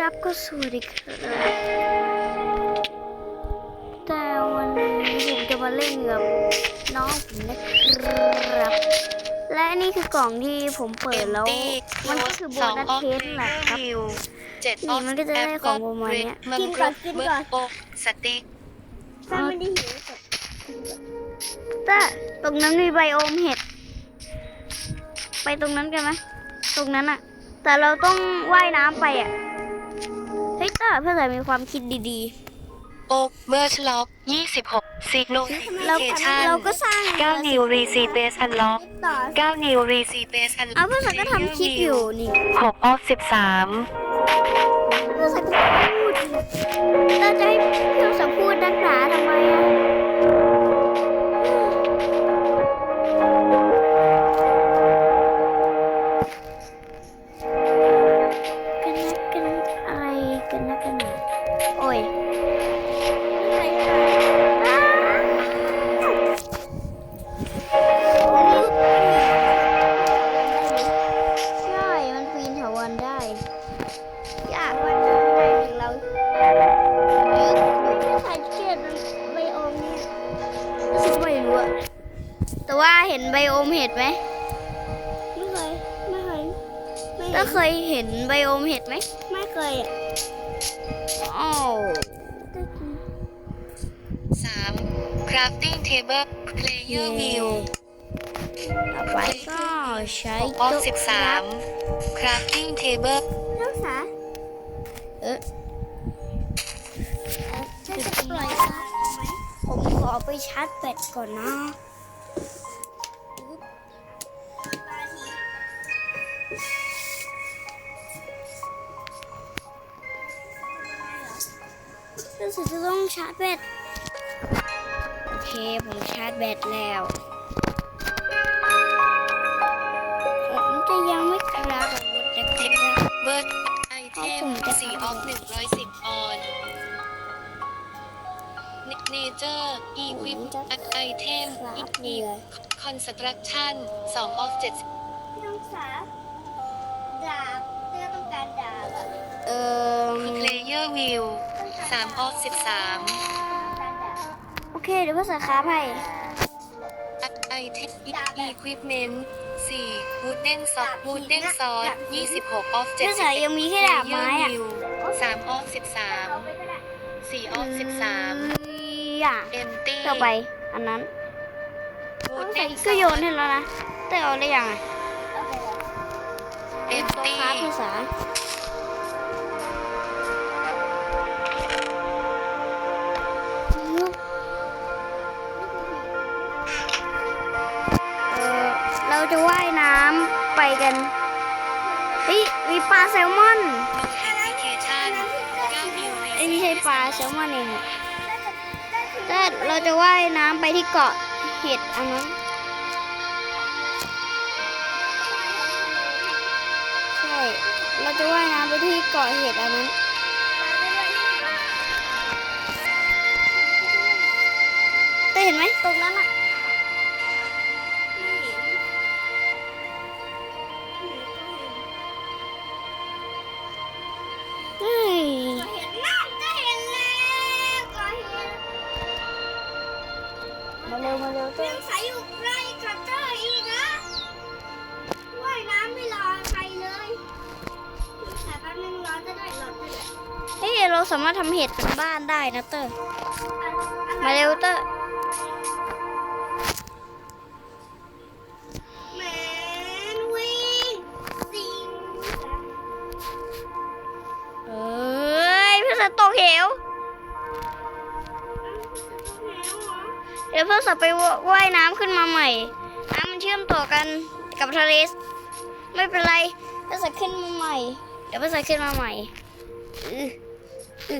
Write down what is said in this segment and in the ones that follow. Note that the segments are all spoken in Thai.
ครับก็สวัสดีครับแต่วันนี้ผมจะมาเล่นกับน้องผมนะครับ และนี่คือกล่องที่ผมเปิดแล้ว มันก็คือโบนัสเทสแหละครับเจ็ดนี่มันก็จะได้ของประมาณเนี้ยกินก่อนกินก่อนโอสติ๊กถ้าไม่ได้หิวแต่ตรงนั้นมีไบโอมเห็ด ไปตรงนั้นกันไหมตรงนั้นอะแต่เราต้องว่ายน้ำไปอะ เฮ้ยแต่เพื่อนแต่มีความคิดดีโอเวอร์ชล็อกยี่สิบหกซิกโนๆ เราเคชันเราก็สร้างเก้านิวรีซีเบสอันล็อกเก้านิวรีซีเบสอันล็อกเอาเพื่อนแต่ก็ทำคลิปอยู่นี่หกออฟสิบสามเพื่อนแต่ก็พูดเราจะให้เพื่อนสัมพูดนักหนาทำไมอะ แต่ว่าเห็นไบโอมเห็ดไหมไม่เคย ไม่เคยก็เคยเห็นไบโอมเห็ดไหมไม่เคยอะอ้าวสามคราฟติ้งเทเบิลเพลเยอร์วิวต่อไปก็ใช้หกออฟสิบสามคราฟติ้งเทเบิลรักษาเออจะปล่อยผมขอไปชาร์จแบตก่อนนะ ชาร์จแบตโอเค ผมชาร์จแบตแล้ว ผมจะยังไม่กลับรถแต่ก็ได้เบิร์ดไอเทมสี่ออฟหนึ่งร้อยสิบออนเนเจอร์อีควิปไอเทมครัอีบกนี่เลยคอนสตรักชั่นสองออฟเจ็ดพี่น้องสาวดาบเพื่อต้องการดาบอะเออเพลเยอร์วิว สามออฟสิบสามโอเค เดี๋ยวภาษาค้าให้ ไอเทมอีควิปเมนต์สี่วูดเด้นซอสวูดเด้นซอสยี่สิบหกออฟเจ็ดภาษายังมีแค่ดาบไม้อะสามออฟสิบสามสี่ออฟสิบสามอย่าเอ็มตี้ต่อไป อันนั้นวูดเด้นซก็อโยนสให้แล้วนะ แต่เอาได้ยังไงเอ็มตี้ค้าภาษา จะว่ายน้ำไปกันเฮ้ยมีปลาแซลมอนแอปพลิเคชันเก้านิวไอ้ยไม่ใช่ปลาแซลมอนเองแต่เราจะว่ายน้ำไปที่เกาะเห็ดอันนั้นใช่เราจะว่ายน้ำไปที่เกาะเห็ดอันนั้นได้เห็นไหมตรงนั้นอะ สามารถทำเห็ดเป็นบ้านได้นะเตอร์ มาเร็วเตอร์แมนวิ่งสิงเอ้ยเพื่อนสัตว์ตกเหวเดี๋ยวเพื่อนสัตว์ไปว่ายน้ำขึ้นมาใหม่ น้ำมันเชื่อมต่อกันกับทะเลไม่เป็นไรเพื่อนสัตว์ขึ้นมาใหม่ เดี๋ยวเพื่อนสัตว์ขึ้นมาใหม่ อ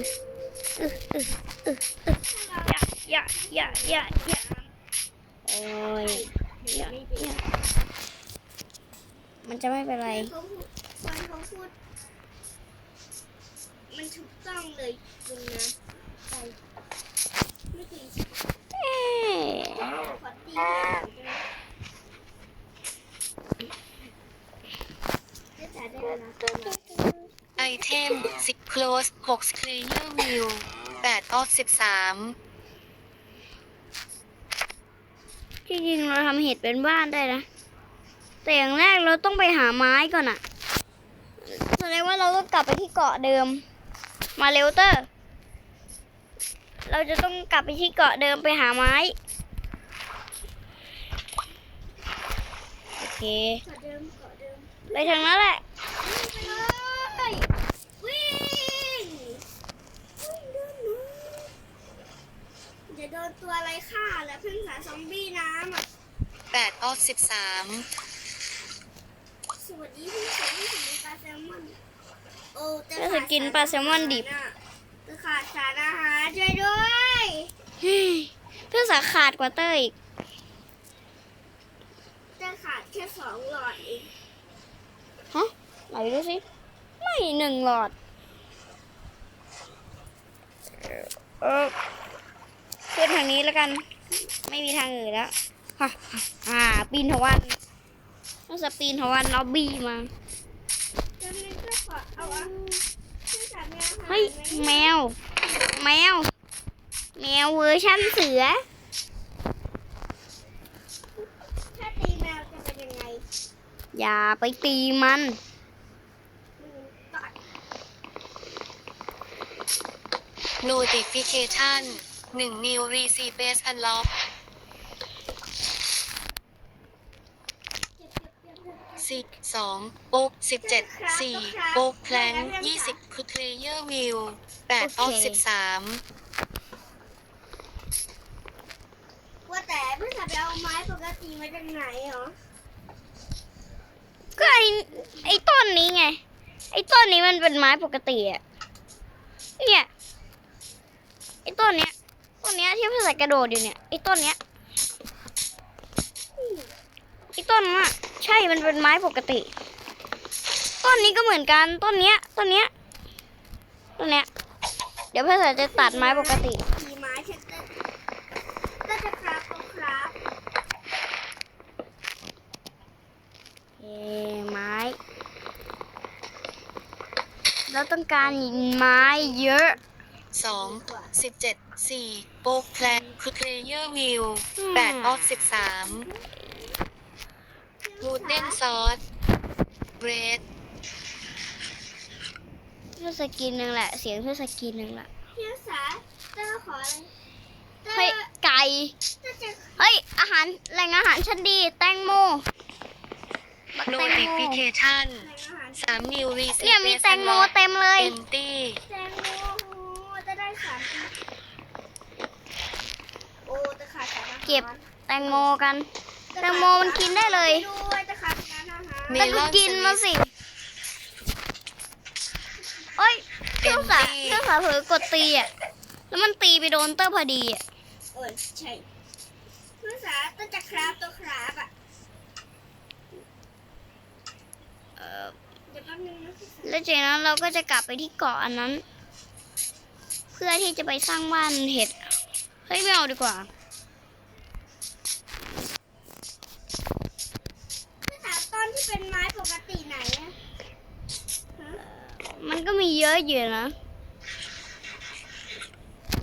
ย่าอย่าอย่าอย่าโอ้ยอย่าอย่ามันจะไม่เป็นไรเขาพูดวันเขาพูด มันถูกต้องเลยจริงนะไม่ถึงเอ๊ะได้แล้วนะไอเทมสิ close 6 player view 8 of 13 ที่จริงเราทำเห็ดเป็นบ้านได้นะ แต่อย่างแรกเราต้องไปหาไม้ก่อนอะแสดงว่าเราต้องกลับไปที่เกาะเดิม มาเร็วเตอร์ เราจะต้องกลับไปที่เกาะเดิมไปหาไม้ โอเค ไปทางนั้นแหละ วิ่งไปเลยวิ่งวิ่งเดิ นหนูอย่าโดนตัวอะไรฆ่าแล้วเพิ่งสาซอมบี้น้ำอะ8 of 13สวัสดีพี่สาวที่ถึงปลาแซลมอนโอ้แต่ก็จะกินปลาแซลมอนดิบ จะขาดสารอาหารช่วยด้วยเฮ้ยเพื่อนสาขาดกว่าเตอร์อีกจะขาดแค่สองหลอดเองฮะไหนดูสิไม่หนึ่งหลอดเออ ขึ้นทางนี้แล้วกัน ไม่มีทางอื่นแล้วฮ่าฮ่าปีนทวันต้องสปีนทวันเอาบีมาจะไม่ก็ขอเอาอะพี่สาวมีอาหารเฮ้ยไหมแมว แมว แมวเวอร์ชั่นเสือถ้าตีแมวจะเป็นยังไง อย่าไปตีมันอืมต่อย notification 1 new receive base unlock สิบสองปุ๊บสิบเจ็ดสี่ปุ๊บแพลงยี่สิบคือ player view แปด of สิบสามว่าแต่พี่สาวไปเอาไม้ปกติมาจากไหนเหรอ ก็ไอไอต้นนี้ไง ไอต้นนี้มันเป็นไม้ปกติอะเนี่ย ไอต้นเนี้ยต้ นเนี้ยที่พี่ใส่กระโดดอยู่เนี่ยไอ้ต้นเนี้ยไอ้ต้นนั้นอะใช่มันเป็นไม้ปกติ ต้นนี้ก็เหมือนกันต้นเนี้ยต้นเนี้ยต้นเนี้ย เดี๋ยวพี่ใส่จะตัดไม้ปกติขี่ไม้เช็ดเต้นก็จะครับก็ครับเอ้ไม้เราต้องการไม้เยอะสองสิบเจ็ดสี่ ปุ๊บแพลงคือ player view แปด of สิบสาม wooden sword red เพื่อสกินหนึ่งแหละ เสียงเพื่อสกินหนึ่งแหละพี่สาวเต้าขออะไรเต้าเฮ้ยไก่เต้าจะเฮ้ย อาหารแหล่งอาหารชั้นดี แตงโมบักแตงโม notification แหล่งอาหารสาม new receive เนี่ยมี base แตงโม unlock เต็มเลย empty แตงโมโอ้จะได้สามโอ้จะขาดสารอาหาร เก็บแตงโมกัน แตงโมมันกินได้เลยด้วยจะขาดสารอาหารเมแต่ลก็อนกินมาสิเอ้ยเครื่องสาเครื่องสาเผลอกดตีอะ แล้วมันตีไปโดนเตอร์พอดีอะเออใช่พี่สาวต้องจะครับตัวครับอะเออเดี๋ยวแป๊บนึงนะพี่สาวแล้วจากนั้นเราก็จะกลับไปที่เกาะอันนั้น เพื่อที่จะไปสร้างบ้านเห็ด เฮ้ยไม่เอาดีกว่า อะอยู่นะ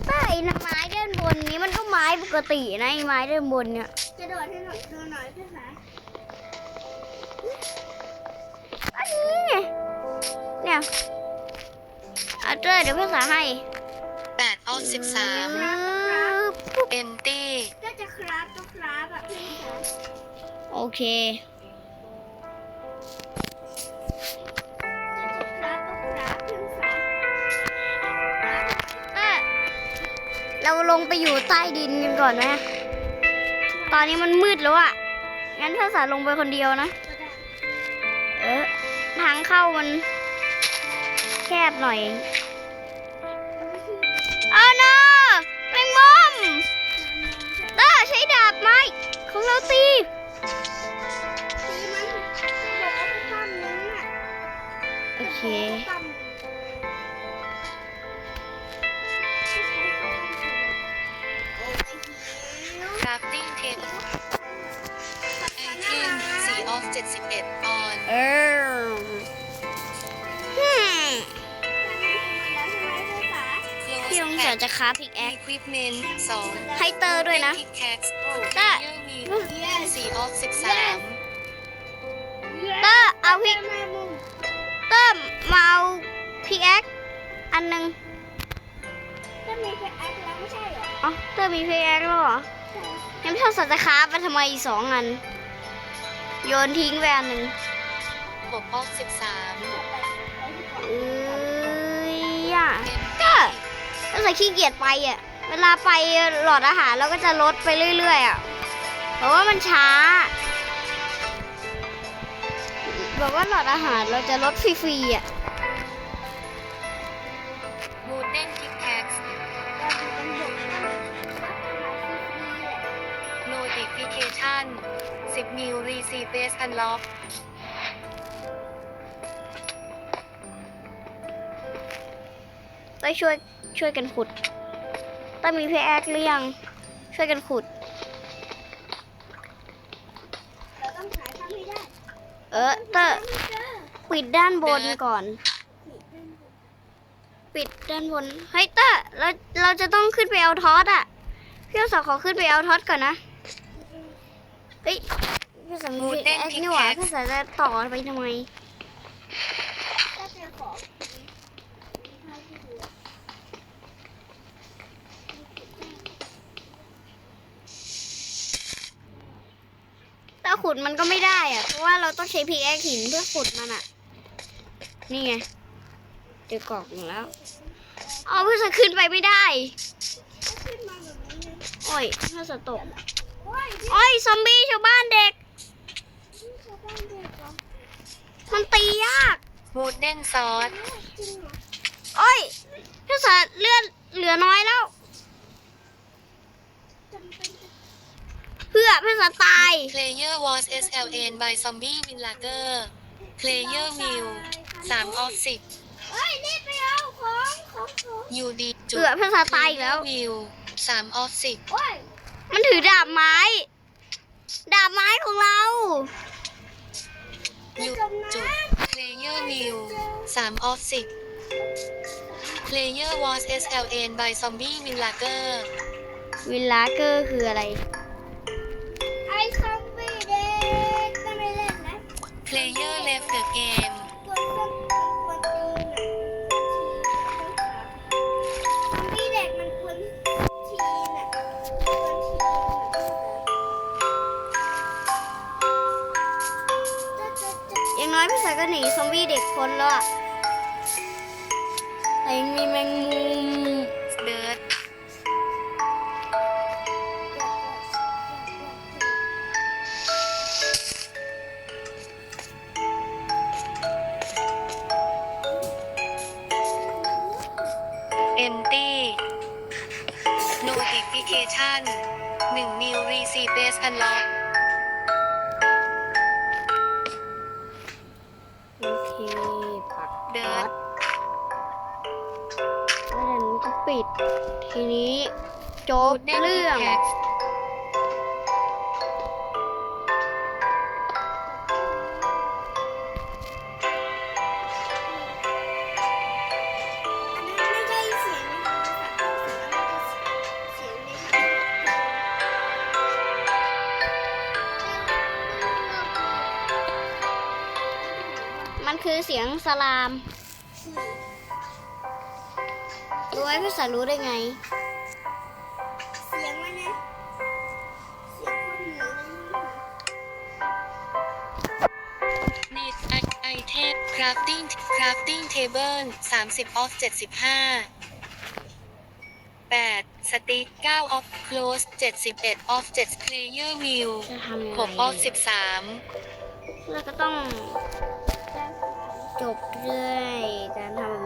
แต่ไอ้ไม้ด้านบนนี้มันก็ไม้ปกตินะไอ้ไม้ด้านบนเนี่ยจะโดดให้หน่อยดูหน่อยพี่สาวอันนี้ไงเนี่ยเอาเจอเดี๋ยวภาษาให้แปด of สิบสามปุ๊บ empty ก็จะครับตัวครับอะพี่สาวโอเค งไปอยู่ใต้ดินกันก่อนไหมตอนนี้มันมืดแล้วอะงั้นภาสาลงไปคนเดียวนะ เออ ทางเข้ามันแคบหน่อย ดี๋ยวจะค้าพิกแอค equipment สองให้เตอร์ด้วยนะ pickaxe ได้ player มีสี่ออฟสิบสามเตอร์เอาพิกแม่มุมเตอร์มาเอาพิกแอคอันหนึงก็มีแค่แอคแล้วไม่ใช่เหรออ๋อเตอร์มีพิกแอคแล้วเหรอใช่ยังไม่เท่าสัตว์จะค้าไปทำไมอีกสองอัน โยนทิ้งไปอันหนึ่งหกออฟสิบสามเอ้ยอะก็ ถ้าใส่ขี้เกียจไปอะ เวลาไปหลอดอาหารเราก็จะลดไปเรื่อยๆอะเพราะว่ามันช้าแบบว่าหลอดอาหารเราจะลดฟรีๆอะบูเด้น pickaxe เราอยู่กันหกคน notification สิบ new Recipes unlock ปช่วยช่วยกันขุด ต้องมีเพแอคหรือยัง ช่วยกันขุด เราต้องหาทำให้ได้เออเตอร์ไม่เจอปิดด้านบนก่อนปิดด้านบน เฮ้ยเตอร์เราเราจะต้องขึ้นไปเอาทอสอะ พี่สาวขอขึ้นไปเอาทอสก่อนนะ เฮ้ยพี่สาวมีเพแอคนี่หว่าพี่สาวจะต่อไปทำไม ถ้าเจอของ ถ้า ขุดมันก็ไม่ได้อะเพราะว่าเราต้องใช้พีแอคหินเพื่อขุดมันอะนี่ไงเจอกรอกหนึ่งแล้วเอาเพื่อจะขึ้นไปไม่ได้ขึ้นมาแบบนี้นะโอ้ยเพื่อจะตกโอ้ยโอ้ยซอมบี้ชาวบ้านเด็กนี่ชาวบ้านเด็กเหรอมันตียาก wooden sword จริงเหรอโอ้ยเพื่อจะเลือดเหลือน้อยแล้ว จำเป็นจะเพื่อเพื่อจะตาย player was SLN by zombie villager player view สามออฟสิบเฮ้ยรีบไปเอาของของของ UD จุดเพื่อเพื่อจะตายอีกแล้ว วิวสามออฟสิบโอ้ยมันถือดาบไม้ ดาบไม้ของเรา ยูจุด player view สามออฟสิบ player was SLN by zombie villager วิลลาเกอร์คืออะไร ไอ้ซอมบี้เด็กจะไม่เล่นนะ player left the game 4 Base and Lock โอเคปักเดินแล้วเดี๋นก็ปิด ทีนี้จบเรื่อง Text คือเสียงสลามรู้ไหมพี่สาวรู้ได้ไง เสียงมันนะเสียงคนเหนือเลยนี่ค่ะ need item crafting crafting table 30 off 75 8 stick 9 off close 71 off 7 player view จะทำยังไง6 off เราก็ต้อง จบด้วยการทำ